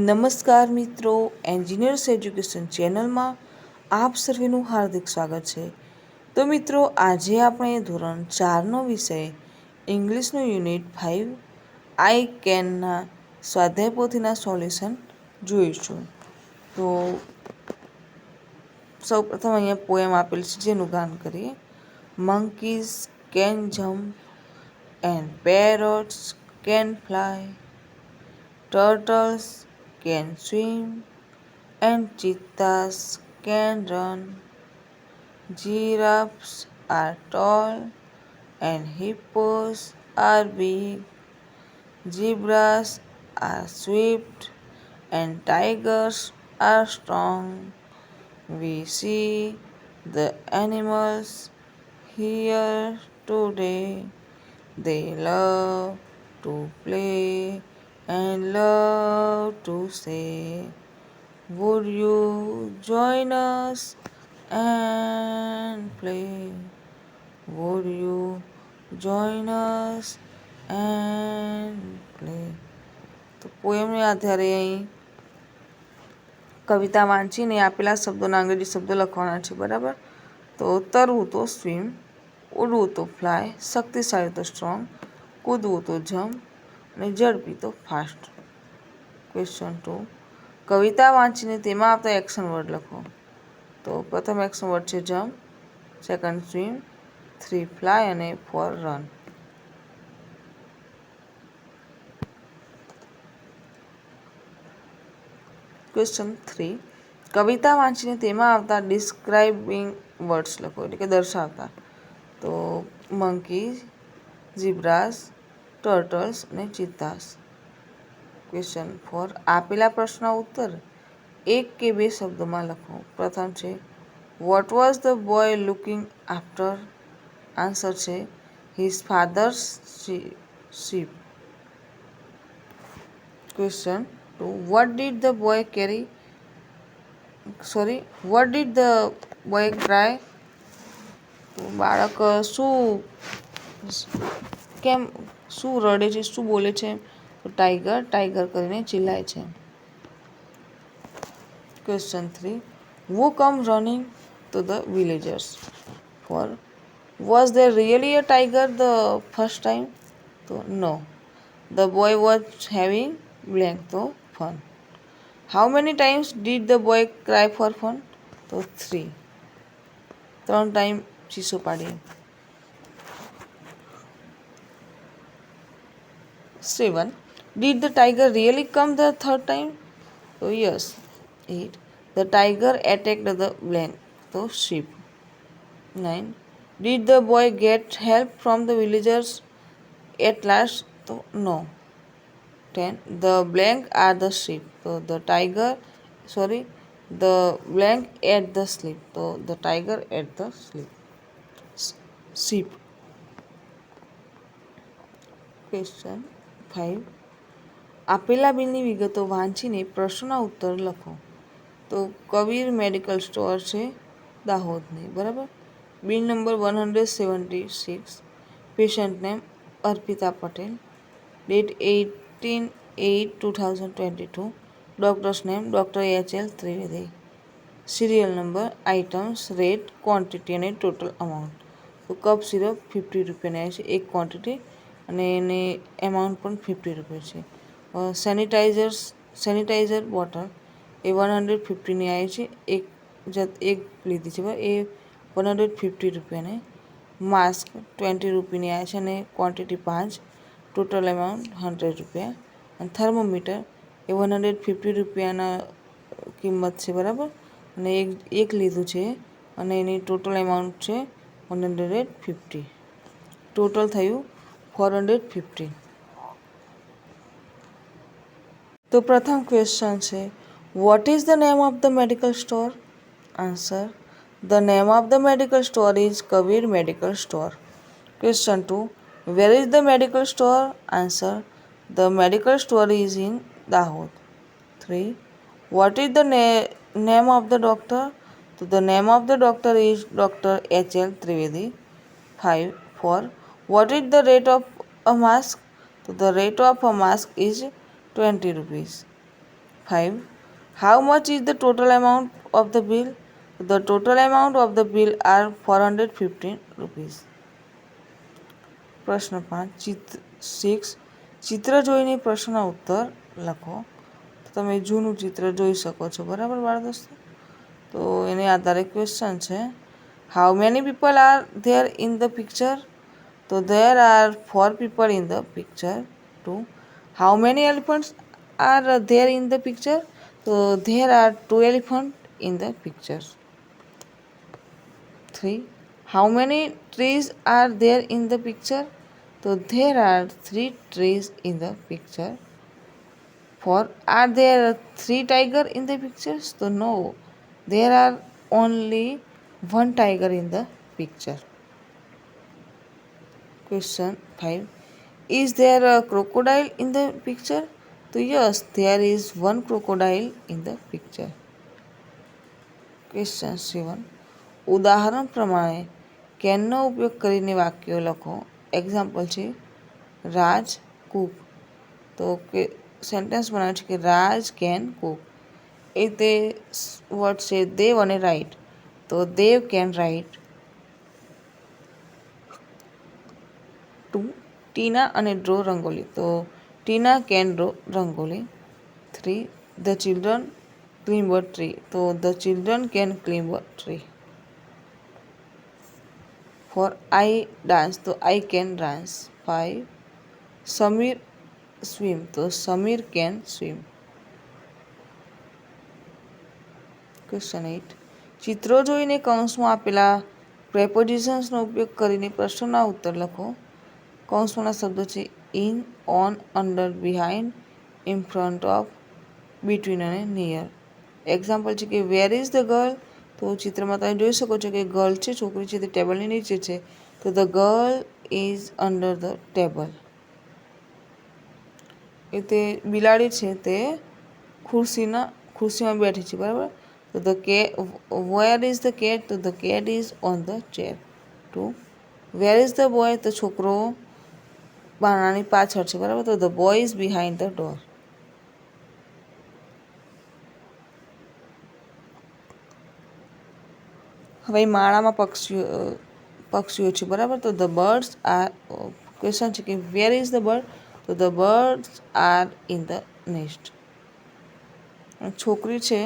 નમસ્કાર મિત્રો engineers education ચેનલમાં આપ સર્વેનું હાર્દિક સ્વાગત છે તો મિત્રો આજે આપણે ધોરણ ચારનો વિષય ઇંગ્લિશનું યુનિટ ફાઇવ આઈ કેનના સ્વાધ્યાય પોથીના સોલ્યુશન જોઈશું તો સૌ પ્રથમ અહીંયા પોએમ આપેલ છે જેનું ગાન કરીએ monkeys can jump and parrots can fly turtles can swim and cheetahs can run. Giraffes are tall and hippos are big. Zebras are swift and tigers are strong. We see the animals here today. They love to play and love to say. Would you join us and play? Would you join us and play? તો પોએમને આધારે અહીં કવિતા વાંચીને આપેલા શબ્દોના અંગ્રેજી શબ્દો લખવાના છે બરાબર તો તરવું તો સ્વિમ ઉડવું તો ફ્લાય શક્તિશાળી તો સ્ટ્રોંગ કૂદવું તો જમ્પ અને ઝડપી તો ફાસ્ટ ક્વેશ્ચન ટુ કવિતા વાંચીને તેમાં આવતા એક્શન વર્ડ લખો તો પ્રથમ એક્શન વર્ડ છે jump second swim three fly અને ફોર રન ક્વેશ્ચન થ્રી કવિતા વાંચીને તેમાં આવતા ડિસ્ક્રાઇબિંગ વર્ડ્સ લખો એટલે કે દર્શાવતા તો મંકી જીબ્રાસ ટર્ટલ્સ અને ચિત્તાસ ક્વેશ્ચન ફોર આપેલા પ્રશ્ન ઉત્તર એક કે બે શબ્દમાં લખો પ્રથમ છે what was the boy looking after answer છે his father's sheep question two what did the boy carry sorry what did the boy try બાળક શું કેમ શું રડે છે શું બોલે છે તો ટાઈગર ટાઈગર કરીને ચિલ્લાય છે question three who come running to the villagers four was there really a tiger the first time? તો no the boy was having blank તો fun how many times did the boy cry for fun તો three ત્રણ time ચીસો પાડીએ 7. Did the tiger really come the third time? So, oh, yes. 8. The tiger attacked the blank, the sheep. 9. Did the boy get help from the villagers at last? So, no. 10. The blank are the sheep. So, the tiger, sorry, the blank at the sleep. So, the tiger at the sleep. sheep. Question. Five આપેલા બિલની વિગતો વાંચીને પ્રશ્નના ઉત્તર લખો તો Kabir medical store છે દાહોદની બરાબર bill number one hundred seventy six patient name Arpita Patel date eighteen eight two thousand twenty two doctor's name doctor H L Trivedi serial number items rate quantity અને ટોટલ અમાઉન્ટ તો કપ સિરપ ફિફ્ટી રૂપિયાની આવી છે એક quantity અને એને amount પણ fifty રૂપિયા છે સેનિટાઈઝર્સ સેનિટાઈઝર બોટલ એ વન હંડ્રેડ ફિફ્ટીની આવી છે એક જત એક લીધી છે એ વન હંડ્રેડ ફિફ્ટી રૂપિયાને માસ્ક ટ્વેન્ટી રૂપીની આવે છે અને ક્વોન્ટિટી પાંચ ટોટલ એમાઉન્ટ હંડ્રેડ રૂપિયા અને થર્મોમીટર એ વન હંડ્રેડ ફિફ્ટી રૂપિયાના કિંમત છે બરાબર અને એક એક લીધું છે અને એની ટોટલ એમાઉન્ટ છે વન હંડ્રેડ ફિફ્ટી ટોટલ થયું 415 તો પ્રથમ ક્વેશ્ચન છે what is the name of the medical store answer the name of the medical store is Kabir medical store question two where is the medical store answer the medical store is in Dahod three what is the name of the doctor તો the name of the doctor is doctor H L Trivedi five four what is the rate of a mask તો the rate of a mask is twenty rupees five how much is the total amount of the bill the total amount of the bill are four hundred fifteen rupees પ્રશ્ન પાંચ ચિત્ર six ચિત્ર જોઈને પ્રશ્ન ઉત્તર લખો તમે જૂનું ચિત્ર જોઈ શકો છો બરાબર બાળ દોસ્તો તો એને આધારે ક્વેશ્ચન છે how many people are there in the picture So there are four people in the picture. Two. How many elephants are there in the picture? So there are two elephants in the picture. Three. How many trees are there in the picture? So there are three trees in the picture. Four. Are there three tiger in the picture? So no. There are only one tiger in the picture. Question 5 Is there a crocodile in the picture? તો yes there is one crocodile in the picture. Question seven ઉદાહરણ પ્રમાણે કેનનો ઉપયોગ કરીને વાક્યો લખો example છે રાજ cook તો કે સેન્ટેન્સ બનાવે છે કે રાજ કેન કૂક એ તે વર્ડ છે દેવ અને રાઇટ તો Dev can write to Tina અને ડ્રો રંગોલી તો Tina can draw rangoli three the children climb tree તો the children can climb tree four I dance તો I can dance five Sameer swim તો Sameer can swim question eight ચિત્રો જોઈને કૌંસમાં આપેલા પ્રેપોઝિશન્સનો ઉપયોગ કરીને પ્રશ્નોના ઉત્તર લખો કૌંસમાંના શબ્દો છે in on under behind in front of between અને નિયર એક્ઝામ્પલ છે કે વેર ઇઝ ધ ગર્લ તો ચિત્રમાં તમે જોઈ શકો છો કે ગર્લ છે છોકરી છે તે ટેબલની નીચે છે તો the girl is under the table એ તે બિલાડી છે તે ખુરશીના ખુરશીમાં બેઠી છે બરાબર તો ધ કે વેર ઇઝ ધ કેટ તો the cat is on the chair two where is the boy તો છોકરો બારણાની પાછળ છે બરાબર તો the boy behind the door હવે માળામાં પક્ષીઓ પક્ષીઓ છે બરાબર તો ધ બર્ડ્સ આર ક્વેશ્ચન છે કે વેર ઇઝ ધ બર્ડ તો the birds are in the nest છોકરી છે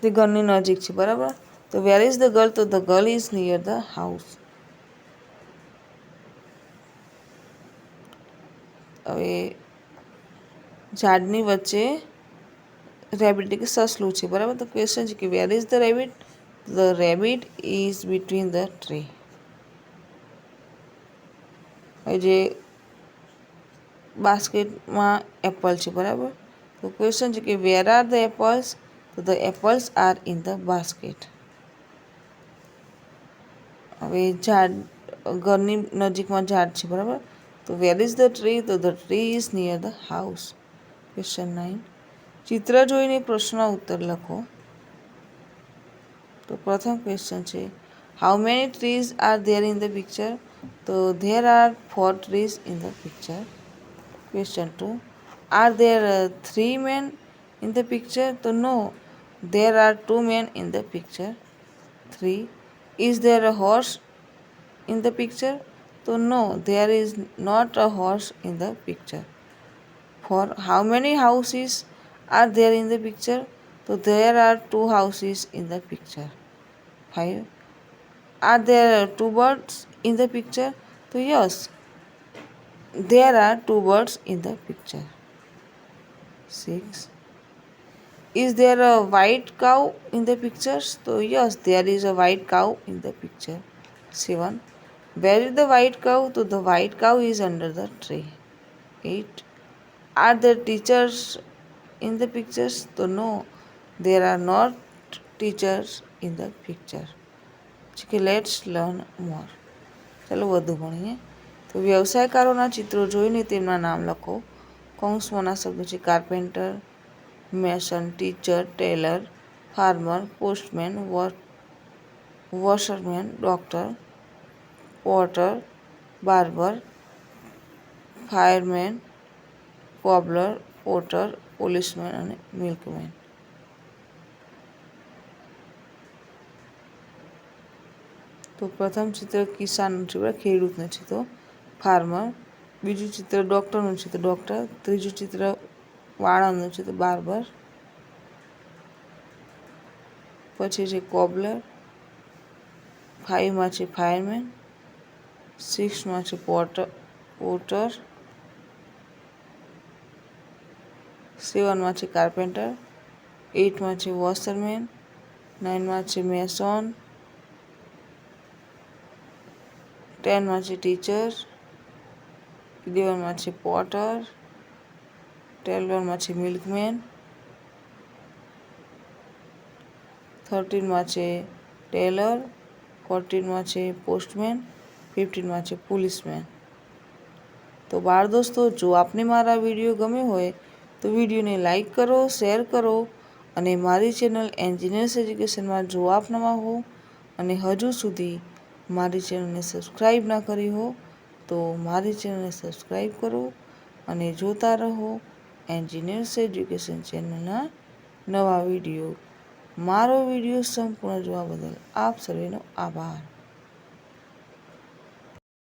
તે ઘરની નજીક છે બરાબર તો વેર ઇઝ ધ ગર્લ તો the girl is near the house હવે ઝાડની વચ્ચે રેબિટ એટલે કે સસલું છે બરાબર તો ક્વેશ્ચન છે કે where is the rabbit the rabbit is between the tree જે બાસ્કેટમાં એપલ છે બરાબર તો ક્વેશ્ચન છે કે વેર આર ધ એપલ્સ તો the apples are in the basket હવે ઝાડ ઘરની નજીકમાં ઝાડ છે બરાબર तो वेर इज द ट्री तो the tree is near the house question nine चित्र जो प्रश्न उत्तर लखो तो प्रथम क्वेश्चन है how many trees are there in the picture तो there are four trees in the picture question two are there three man in the picture तो no there are two men in the picture three is there a horse in the picture So no, there is not a horse in the picture. For how many houses are there in the picture? So there are two houses in the picture. 5. Are there two birds in the picture? So yes, there are two birds in the picture. 6. Is there a white cow in the pictures? So yes, there is a white cow in the picture. 7 Where is the white cow? So the white cow is under the tree. Eight. Are there teachers in the pictures? So no, there are not teachers in the picture. Okay, let's learn more. ચાલો વધુ ભણીએ તો વ્યવસાયકારોના ચિત્રો જોઈને તેમના નામ લખો કૌંસમાંના શબ્દો છે carpenter mason teacher tailor farmer postman washerman doctor potter barber fireman cobbler potter policeman અને મિલ્કમેન તો પ્રથમ ચિત્ર કિસાનનું ચિત્ર ખેડૂતનું ચિત્ર ફાર્મર બીજું ચિત્ર ડૉક્ટરનું છે તો ડૉક્ટર ત્રીજું ચિત્ર વાળાનું છે તો બાર્બર પછી છે કોબલર ફાઈવમાં છે ફાયરમેન સિક્સ માંથી પોટર પોટર સેવનમાંથી કાર્પેન્ટર એટમાંથી વોશરમેન નાઇનમાંથી મેસોન ટેનમાંથી ટીચર ઇલેવનમાંથી પોટર ટ્વેલ્વમાંથી મિલ્કમેન થર્ટીનમાં છે ટેલર ફોર્ટીનમાં છે પોસ્ટમેન ફિફ્ટીનમાં છે પોલીસમેન તો બાળ દોસ્તો જો આપને મારા વિડીયો ગમ્યો હોય તો વિડીયોને લાઇક કરો શેર કરો અને મારી ચેનલ એન્જિનિયર્સ એજ્યુકેશનમાં જો આપ નવા હો અને હજુ સુધી મારી ચેનલને સબસ્ક્રાઈબ ના કરી હો તો મારી ચેનલને સબસ્ક્રાઈબ કરો અને જોતા રહો એન્જિનિયર્સ એજ્યુકેશન ચેનલના નવા વિડીયો મારો વિડીયો સંપૂર્ણ જોવા બદલ આપ સર્વેનો આભાર